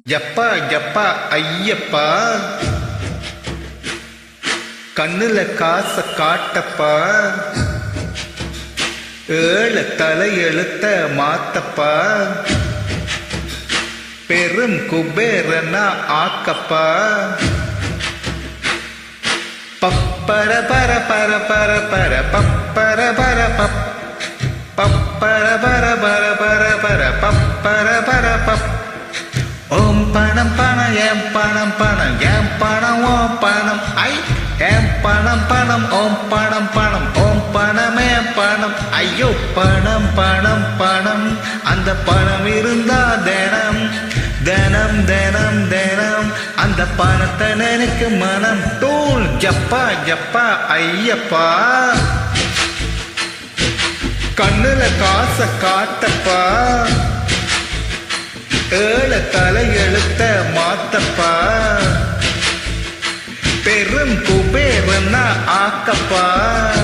எப்பா எப்பா ஐயப்பா. கண்ணுல காச காட்டப்பா. ஏழு தலை எழுத்த மாத்தப்பா. பெரும் குபேரனா ஆக்கப்பா. பப்பர பர பர பர பர பப்பர பர பப் பப்பர பர பர பர பர பப்பர பர பப் என் பணம் பணம் என் பணம் ஓம் பணம். ஐ என் பணம் பணம் ஓம் பணம் பணம். ஓம் பணமே பணம். ஐயோ பணம் பணம் பணம். அந்த பணம் இருந்தா தினம் தினம் தினம் தினம். அந்த பணத்தை நினைக்கு மனம் டூல் ஜப்பா ஜப்பா ஐயப்பா. கண்ணுல காச காட்டப்பா. ஏழ தலை எழுத்த மாத்தப்பா. பெரும் குபேரன்னா ஆக்கப்பா.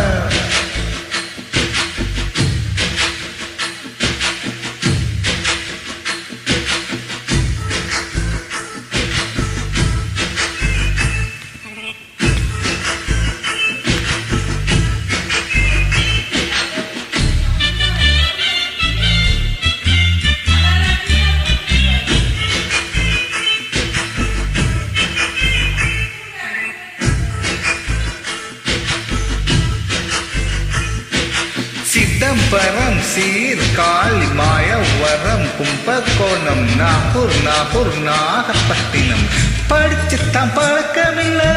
சிதம்பரம் சீர் காளி மாயவரம் கும்பகோணம் நாகூர் நாகூர் நாகப்பட்டினம் படிச்சுத்தான் பழக்கமில்லை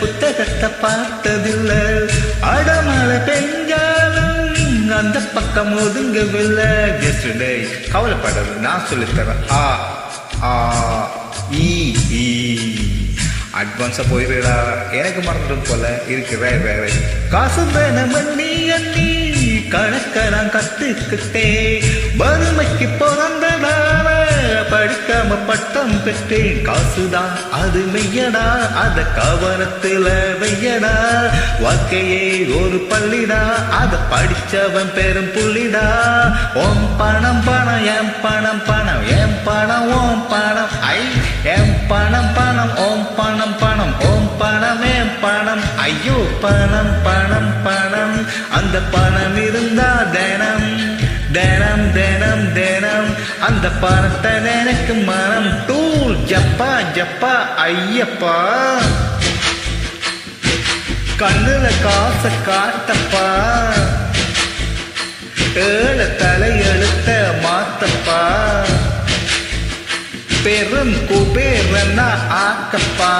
புத்தகத்தை பார்த்ததில்லை அடமழை பெஞ்சாலும் அந்த பக்கம் ஒதுங்கவில்லை எஸ்டே கவலைப்படாது நான் சொல்லித்தரேன் ஆ ஆ ஈ ஈ அட்வான்ஸா போயிருடா எனக்கு மறந்துடும் போல இருக்கு வேற வேற காசு வேணும் நீ அண்ணி கணக்கெல்லாம் கத்துக்கிட்டே வறுமைக்கு பிறந்ததான படிக்காம பட்டம் பெற்றேன். காசுதான் அது மெய்யடா அத கவனத்துல வையடா. வாழ்க்கையே ஒரு பள்ளிடா அத படிச்சவன் பெரும் புள்ளிடா. ஓம் பணம் பணம் என் பணம் பணம் என் பணம் ஓம் பணம். ஐ என் பணம் பணம் ஓம் பணம் பணம். ஐயோ பணம் பணம் பணம். அந்த பணம் இருந்தா தினம் தினம் தினம் தினம். அந்த பணத்தை எனக்கு மனம் டூல் ஜப்பா ஜப்பா ஐயப்பா. கண்ணுல காச காட்டப்பா. ஏழு தலையெழுத்த மாத்தப்பா. பெரும் குபேரனா ஆக்கப்பா.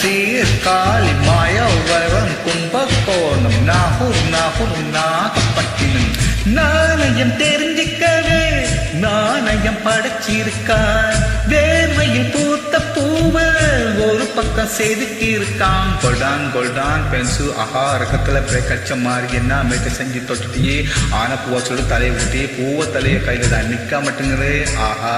சிதம்பரம் மாயவரம் கும்பகோணம் நாகூர் நாகூர் நாகப்பட்டினம். நாணயம் தெரிஞ்சிக்கவே நாணயம் படைச்சிருக்கார். பக்கம் செதுக்கி இருக்கான் கொல்டான் கொல்டான் பென்சு ஆஹா ரகத்துல கச்ச அடிச்ச மாதிரி என்ன மேட்டு செஞ்சு தொட்டுட்டியே? ஆன பூவை சொல்லி தலையை ஊட்டி பூவை தலைய கையில தான் நிக்க மாட்டேங்குது ஆஹா.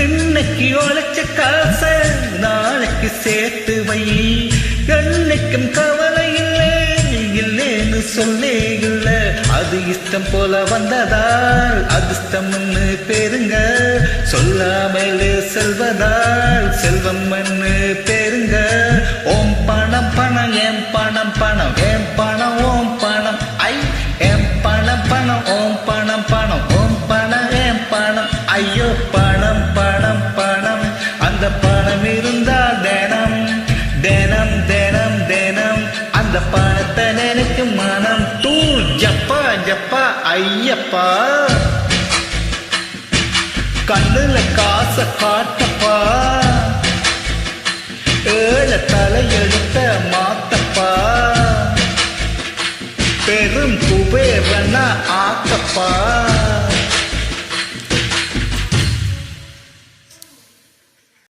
இன்னைக்கு உழைச்ச காசை நாளைக்கு சேர்த்து வை. என்னைக்கும் கவலை இல்லை இல்லைன்னு சொல்லே அது இஷ்டம் போல வந்ததால் அதிர்ஷ்டம்னு பேருங்க. சொல்லாமலே செல்வதால் செல்வம் மண்ணு பெருங்க. ஓம் பணம் பணம் என் பணம் பணம் என் பணம் ஓம் பணம். ஐ என் பணம் பணம் ஓம் பணம் பணம் ஓம் பணம் என் பணம். ஐயோ பணம் பணம் பணம். அந்த பணம் இருந்தால் தினம் தினம் தினம் தினம். அந்த பணத்தை நினைக்கும் மனம் தூள் ஜப்பா ஜப்பா ஐயப்பா. கண்ணுல காச காட்டப்பா ஏழ தலையெழுத்த மாத்தப்பா. பெரும் குபேரன ஆக்கப்பா